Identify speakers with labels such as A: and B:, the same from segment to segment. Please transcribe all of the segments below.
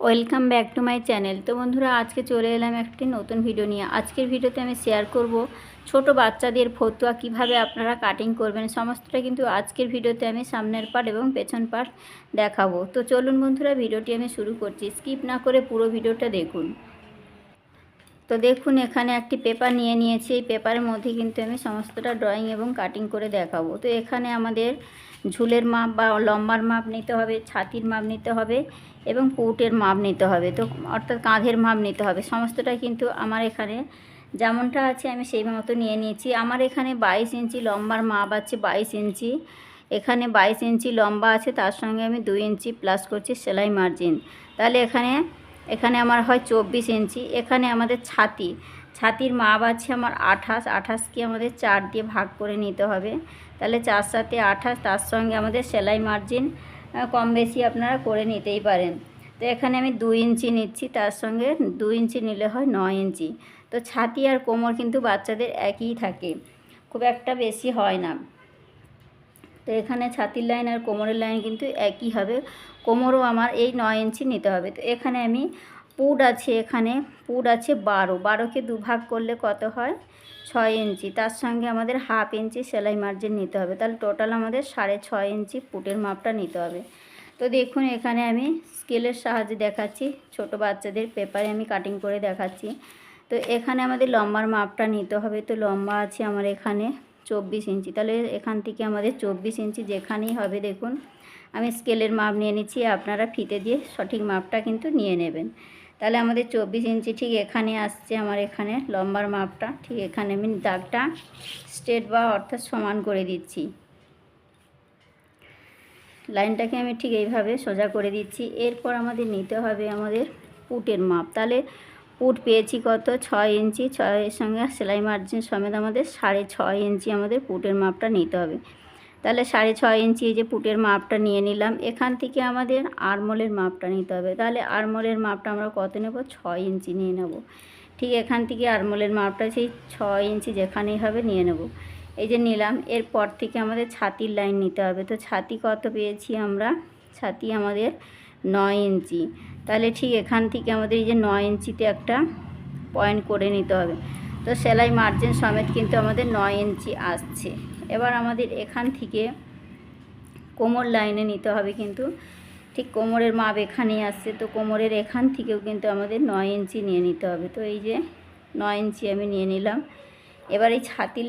A: Welcome back to my channel. তো বন্ধুরা, আজকে চলে এলাম একটি নতুন ভিডিও নিয়ে। আজকের ভিডিওতে আমি শেয়ার করব ছোট বাচ্চাদের ফতুয়া কীভাবে আপনারা কাটিং করবেন, সমস্তটা কিন্তু আজকের ভিডিওতে আমি সামনের পার্ট এবং পেছন পার্ট দেখাবো। তো চলুন বন্ধুরা, ভিডিওটি আমি শুরু করছি। স্কিপ না করে পুরো ভিডিওটা দেখুন। তো দেখুন, এখানে একটি পেপার নিয়ে নিয়েছি। এই পেপারের মধ্যে কিন্তু আমি সমস্তটা ড্রয়িং এবং কাটিং করে দেখাবো। তো এখানে আমাদের ঝুলের মাপ বা লম্বার মাপ নিতে হবে, ছাতির মাপ নিতে হবে এবং পুটের মাপ নিতে হবে। তো অর্থাৎ কাঁধের মাপ নিতে হবে। সমস্তটা কিন্তু আমার এখানে যেমনটা আছে আমি সেই মতো নিয়ে নিয়েছি। আমার এখানে বাইশ ইঞ্চি লম্বার মাপ আছে, বাইশ ইঞ্চি। এখানে বাইশ ইঞ্চি লম্বা আছে, তার সঙ্গে আমি দুই ইঞ্চি প্লাস করছি সেলাই মার্জিন তাহলে এখানে এখানে আমার হয় চব্বিশ ইঞ্চি, এখানে আমাদের ছাতি। ছাতির মাপ আছে আমার আঠাশ, আঠাশকে আমাদের চার দিয়ে ভাগ করে নিতে হবে। তাহলে চার সাথে আঠাশ, তার সঙ্গে আমাদের সেলাই মার্জিন কম বেশি আপনারা করে নিতেই পারেন। তো এখানে আমি দুই ইঞ্চি নিচ্ছি, তার সঙ্গে দুই ইঞ্চি নিলে হয় নয় ইঞ্চি। তো ছাতি আর কোমর কিন্তু বাচ্চাদের একই থাকে, খুব একটা বেশি হয় না। তো এখানে ছাতির লাইন আর কোমরের লাইন কিন্তু একই হবে। কোমরও আমার এই নয় ইঞ্চি নিতে হবে। তো এখানে আমি পুড আছে, এখানে পুড আছে বারো। বারোকে দুভাগ করলে কত হয়? ছয় ইঞ্চি। তার সঙ্গে আমাদের হাফ ইঞ্চি সেলাই মার্জিন নিতে হবে। তাহলে টোটাল আমাদের সাড়ে ছয় ইঞ্চি পুটের মাপটা নিতে হবে। তো দেখুন, এখানে আমি স্কেলের সাহায্যে দেখাচ্ছি। ছোট বাচ্চাদের পেপারে আমি কাটিং করে দেখাচ্ছি। তো এখানে আমাদের লম্বার মাপটা নিতে হবে। তো লম্বা আছে আমার এখানে চব্বিশ ইঞ্চি। তাহলে এখান থেকে আমাদের চব্বিশ ইঞ্চি যেখানেই হবে দেখুন, আমি স্কেলের মাপ নিয়ে নিচ্ছি, আপনারা ফিতে দিয়ে সঠিক মাপটা কিন্তু নিয়ে নেবেন। তাহলে আমাদের চব্বিশ ইঞ্চি ঠিক এখানে আসছে আমার এখানে লম্বার মাপটা, ঠিক এখানে আমি দাগটা স্ট্রেট বা অর্থাৎ সমান করে দিচ্ছি। লাইনটাকে আমি ঠিক এইভাবে সোজা করে দিচ্ছি। এরপর আমাদের নিতে হবে আমাদের পুটের মাপ। তাহলে পুট পেয়েছি কত? ছয় ইঞ্চি, ছয়ের সঙ্গে সেলাই মার্জিন সমেত আমাদের সাড়ে ছয় ইঞ্চি আমাদের পুটের মাপটা নিতে হবে। তাহলে সাড়ে ছয় ইঞ্চি এই যে পুটের মাপটা নিয়ে নিলাম, এখান থেকে আমাদের আরমোলের মাপটা নিতে হবে। তাহলে আরমোলের মাপটা আমরা কত নেব? ছয় ইঞ্চি নিয়ে নেব। ঠিক এখান থেকে আরমোলের মাপটা সেই ছয় ইঞ্চি যেখানেই হবে নিয়ে নেব। এই যে নিলাম, এরপর থেকে আমাদের ছাতির লাইন নিতে হবে। তো ছাতি কত পেয়েছি আমরা? ছাতি আমাদের নয় ইঞ্চি। তাহলে ঠিক এখান থেকে আমাদের এই যে নয় ইঞ্চিতে একটা পয়েন্ট করে নিতে হবে। তো সেলাই মার্জিন সমেত কিন্তু আমাদের নয় ইঞ্চি আসছে। এবার আমাদের এখান থেকে কোমর লাইনে নিতে হবে কিন্তু। ঠিক কোমরের মাপ এখানেই আসছে, তো কোমরের এখান থেকেও কিন্তু আমাদের নয় ইঞ্চি নিয়ে নিতে হবে। তো এই যে নয় ইঞ্চি আমি নিয়ে নিলাম। এবার এই ছাতির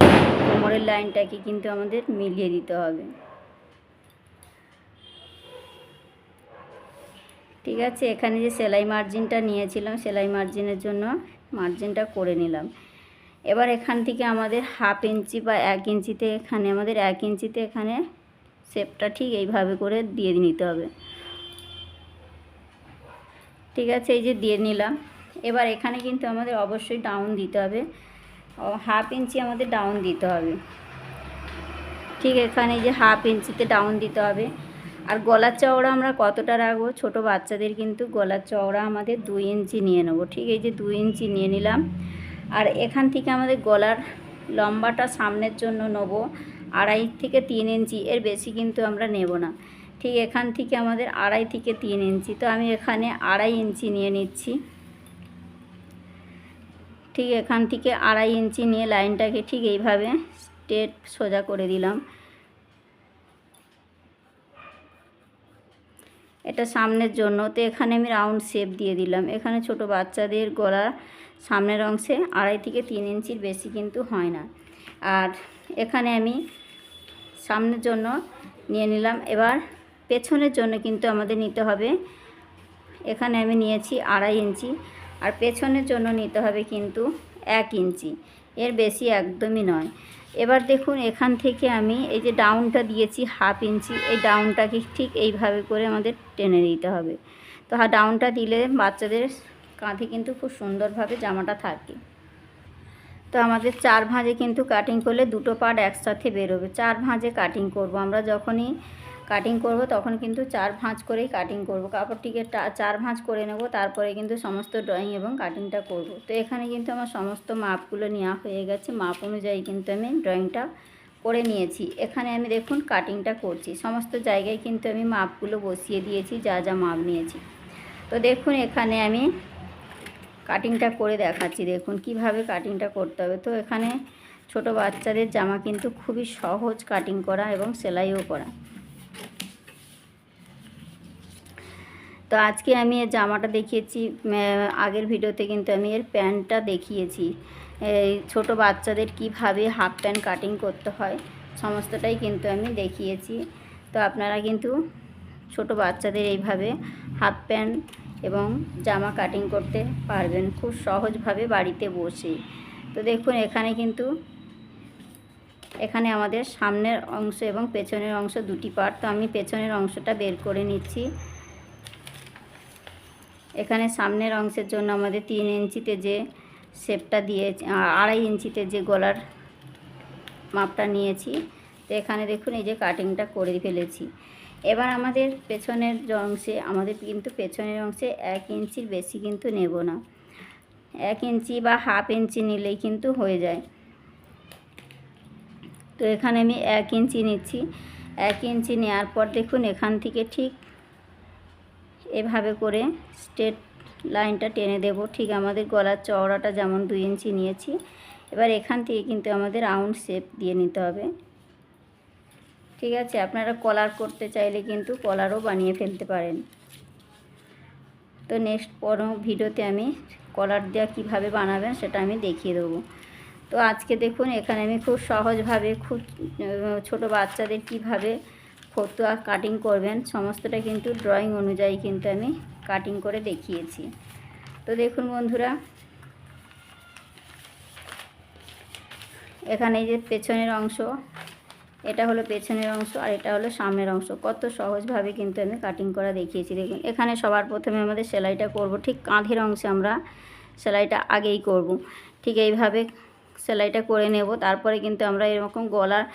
A: কোমরের লাইনটাকে কিন্তু আমাদের মিলিয়ে দিতে হবে। ঠিক আছে? এখানে যে সেলাই মার্জিনটা নিয়েছিলাম, সেলাই মার্জিনের জন্য মার্জিনটা করে নিলাম। এবার এখান থেকে আমাদের হাফ ইঞ্চি বা এক ইঞ্চিতে এখানে, আমাদের এক ইঞ্চিতে এখানে শেপটা ঠিক এইভাবে করে দিয়ে নিতে হবে। ঠিক আছে, এই যে দিয়ে নিলাম। এবার এখানে কিন্তু আমাদের অবশ্যই ডাউন দিতে হবে। হাফ ইঞ্চি আমাদের ডাউন দিতে হবে। ঠিক এখানে যে হাফ ইঞ্চিতে ডাউন দিতে হবে। আর গলার চওড়া আমরা কতটা রাখব? ছোট বাচ্চাদের কিন্তু গলার চওড়া আমাদের দুই ইঞ্চি নিয়ে নেব। ঠিক এই যে দুই ইঞ্চি নিয়ে নিলাম। আর এখান থেকে আমাদের গলার লম্বাটা সামনের জন্য নেব। আড়াই থেকে তিন ইঞ্চি, এর বেশি কিন্তু আমরা নেব না। ঠিক এখান থেকে আমাদের আড়াই থেকে তিন ইঞ্চি। তো আমি এখানে আড়াই ইঞ্চি নিয়ে নিচ্ছি। ঠিক এখান থেকে আড়াই ইঞ্চি নিয়ে লাইনটাকে ঠিক এইভাবে স্টেট সোজা করে দিলাম। এটা সামনের জন্য। তো এখানে আমি রাউন্ড শেপ দিয়ে দিলাম। এখানে ছোট বাচ্চাদের গলার সামনের অংশে আড়াই থেকে তিন ইঞ্চির বেশি কিন্তু হয় না। আর এখানে আমি সামনের জন্য নিয়ে নিলাম। এবার পেছনের জন্য কিন্তু আমাদের নিতে হবে। এখানে আমি নিয়েছি আড়াই ইঞ্চি। আর পেছনের জন্য নিতে হবে কিন্তু এক ইঞ্চি। এর বেশি একদমই নয়। এবার দেখুন, এখান থেকে আমি এই যে ডাউনটা দিয়েছি হাফ ইঞ্চি, এই ডাউনটাকে ঠিক এইভাবে করে আমাদের টেনে দিতে হবে। তো হ্যাঁ ডাউনটা দিলে বাচ্চাদের কাঁধে কিন্তু খুব সুন্দরভাবে জামাটা থাকে। তো আমাদের চার ভাঁজে কিন্তু কাটিং করলে দুটো পার্ট একসাথে বেরোবে। চার ভাঁজে কাটিং করব আমরা যখনই কাটিং করব, তখন কিন্তু চার ভাঁজ করেই কাটিং করব। কাপড়টিকে চার ভাঁজ করে নেব, তারপরে কিন্তু সমস্ত ড্রয়িং এবং কাটিংটা করব। তো এখানে কিন্তু আমার সমস্ত মাপগুলো নেওয়া হয়ে গেছে। মাপ অনুযায়ী কিন্তু আমি ড্রয়িংটা করে নিয়েছি। এখানে আমি দেখুন কাটিংটা করছি। সমস্ত জায়গায় কিন্তু আমি মাপগুলো বসিয়ে দিয়েছি, যা যা মাপ নিয়েছি। তো দেখুন এখানে আমি কাটিংটা করে দেখাচ্ছি। দেখুন কীভাবে কাটিংটা করতে হবে। তো এখানে ছোট বাচ্চাদের জামা কিন্তু খুবই সহজ কাটিং করা এবং সেলাইও করা। তো আজকে আমি এর জামাটা দেখিয়েছি আগের ভিডিওতে কিন্তু আমি এর প্যান্টটা দেখিয়েছি। ছোটো বাচ্চাদের কীভাবে হাফ প্যান্ট কাটিং করতে হয়, সমস্তটাই কিন্তু আমি দেখিয়েছি। তো আপনারা কিন্তু ছোট বাচ্চাদের এইভাবে হাফ প্যান্ট এবং জামা কাটিং করতে পারবেন খুব সহজভাবে বাড়িতে বসে। তো দেখুন, এখানে কিন্তু, এখানে আমাদের সামনের অংশ এবং পেছনের অংশ দুটি পার্ট তো আমি পেছনের অংশটা বের করে নিচ্ছি। এখানে সামনের অংশের জন্য আমাদের তিন ইঞ্চিতে যে শেপটা দিয়ে আড়াই ইঞ্চিতে যে গলার মাপটা নিয়েছি। তো এখানে দেখুন এই যে কাটিংটা করে ফেলেছি। এবার আমাদের পেছনের অংশে, আমাদের কিন্তু পেছনের অংশে এক ইঞ্চির বেশি কিন্তু নেব না। এক ইঞ্চি বা হাফ ইঞ্চি নিলেই কিন্তু হয়ে যায়। তো এখানে আমি এক ইঞ্চি নিচ্ছি। এক ইঞ্চি নেওয়ার পর দেখুন এখান থেকে ঠিক এভাবে করে স্ট্রেট লাইনটা টেনে দেব। ঠিক আমাদের গলার চওড়াটা যেমন দুই ইঞ্চি নিয়েছি। এবার এখান থেকে কিন্তু আমাদের রাউন্ড শেপ দিয়ে নিতে হবে। ঠিক আছে, আপনারা কলার করতে চাইলে কিন্তু কলারও বানিয়ে ফেলতে পারেন। তো নেক্সট পর ভিডিওতে আমি কলার দেওয়া কীভাবে বানাবেন সেটা আমি দেখিয়ে দেবো। তো আজকে দেখুন, এখানে আমি খুব সহজভাবে খুব ছোট বাচ্চাদের কীভাবে ফতুয়া কাটিং করবেন, সমস্তটা কিন্তু ড্রয়িং অনুযায়ী কিন্তু আমি কাটিং করে দেখিয়েছি। তো দেখুন বন্ধুরা, এখানে যে পেছনের অংশ, এটা হলো পেছনের অংশ আর এটা হলো সামনের অংশ। কত সহজভাবে কিন্তু আমি কাটিং করা দেখিয়েছি। দেখুন, এখানে সবার প্রথমে আমাদের সেলাইটা করব। ঠিক কাঁধের অংশে আমরা সেলাইটা আগেই করব। ঠিক এইভাবে সেলাইটা করে নেব। তারপরে কিন্তু আমরা এরকম গলার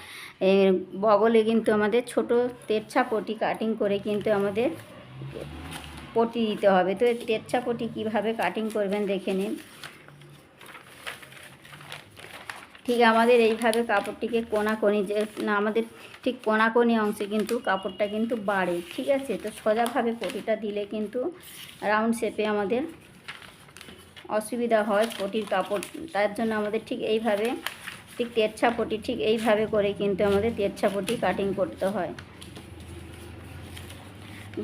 A: বগলে কিন্তু আমাদের ছোট তেরছা পটি কাটিং করে কিন্তু আমাদের পটি দিতে হবে। তো তেরছা পটি কীভাবে কাটিং করবেন দেখে নিন। ঠিক আমাদের এইভাবে কাপড়টিকে কোনাকোনি, যে, না, আমাদের ঠিক কোনাকোনি অংশে কিন্তু কাপড়টা কিন্তু বাড়ে। ঠিক আছে? তো সোজাভাবে পটিটা দিলে কিন্তু রাউন্ড শেপে আমাদের অসুবিধা হয় পটির কাপড়, তার জন্য আমাদের ঠিক এইভাবে, ঠিক তেরছা পটি ঠিক এইভাবে করে কিন্তু আমাদের তেরছা পটি কাটিং করতে হয়।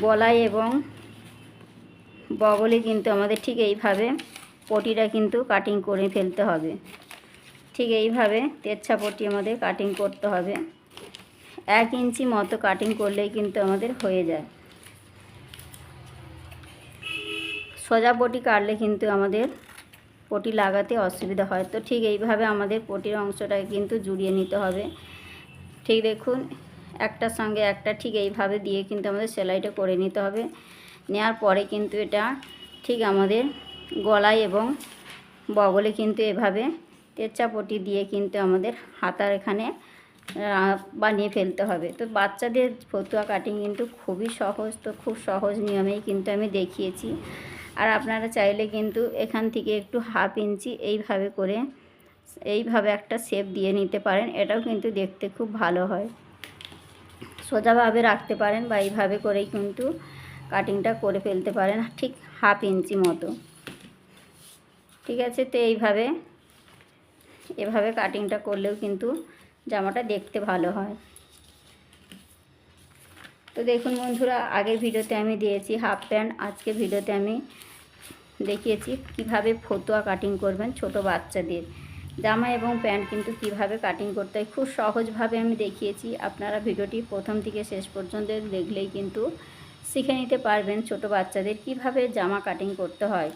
A: গলায় এবং বগলে কিন্তু আমাদের ঠিক এইভাবে পটিটা কিন্তু কাটিং করে ফেলতে হবে। ঠিক এইভাবে তেরছা পটি আমাদের কাটিং করতে হবে। এক ইঞ্চি মতো কাটিং করলেই কিন্তু আমাদের হয়ে যায়। সোজা পটি কাটলে কিন্তু আমাদের পটি লাগাতে অসুবিধা হয়। তো ঠিক এইভাবে আমাদের পটির অংশটাকে কিন্তু জুড়িয়ে নিতে হবে। ঠিক দেখুন একটার সঙ্গে একটা ঠিক এইভাবে দিয়ে কিন্তু আমাদের সেলাইটা করে নিতে হবে। নেওয়ার পরে কিন্তু এটা ঠিক আমাদের গলায় এবং বগলে কিন্তু এভাবে তেরচা পটি দিয়ে কিন্তু আমাদের হাতার এখানে বানিয়ে ফেলতে হবে। তো বাচ্চাদের ফতুয়া কাটিং কিন্তু খুবই সহজ, তো খুব সহজ নিয়মেই কিন্তু আমি দেখিয়েছি। আর আপনারা চাইলে কিন্তু এখান থেকে একটু হাফ ইঞ্চি এইভাবে করে এইভাবে একটা শেপ দিয়ে নিতে পারেন। এটাও কিন্তু দেখতে খুব ভালো হয়। সোজাভাবে রাখতে পারেন বা এইভাবে করেই কিন্তু কাটিংটা করে ফেলতে পারেন ঠিক হাফ ইঞ্চি মতো। ঠিক আছে? তো এইভাবে, এভাবে কাটিংটা করলেও কিন্তু জামাটা দেখতে ভালো হয়। তো দেখুন বন্ধুরা, আগের ভিডিওতে আমি দিয়েছি হাফ প্যান্ট আজকে ভিডিওতে আমি দেখিয়েছি কীভাবে ফতুয়া কাটিং করবেন ছোট বাচ্চাদের। জামা এবং প্যান্ট কিন্তু কীভাবে কাটিং করতে হয়, খুব সহজভাবে আমি দেখিয়েছি। আপনারা ভিডিওটি প্রথম থেকে শেষ পর্যন্ত দেখলেই কিন্তু শিখে নিতে পারবেন ছোট বাচ্চাদের কীভাবে জামা কাটিং করতে হয়।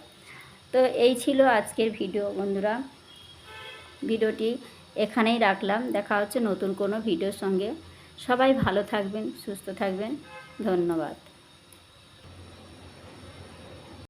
A: তো এই ছিল আজকের ভিডিও বন্ধুরা। ভিডিওটি এখানেই রাখলাম। দেখা হচ্ছে নতুন কোনো ভিডিওর সঙ্গে। সবাই ভালো থাকবেন, সুস্থ থাকবেন। ধন্যবাদ।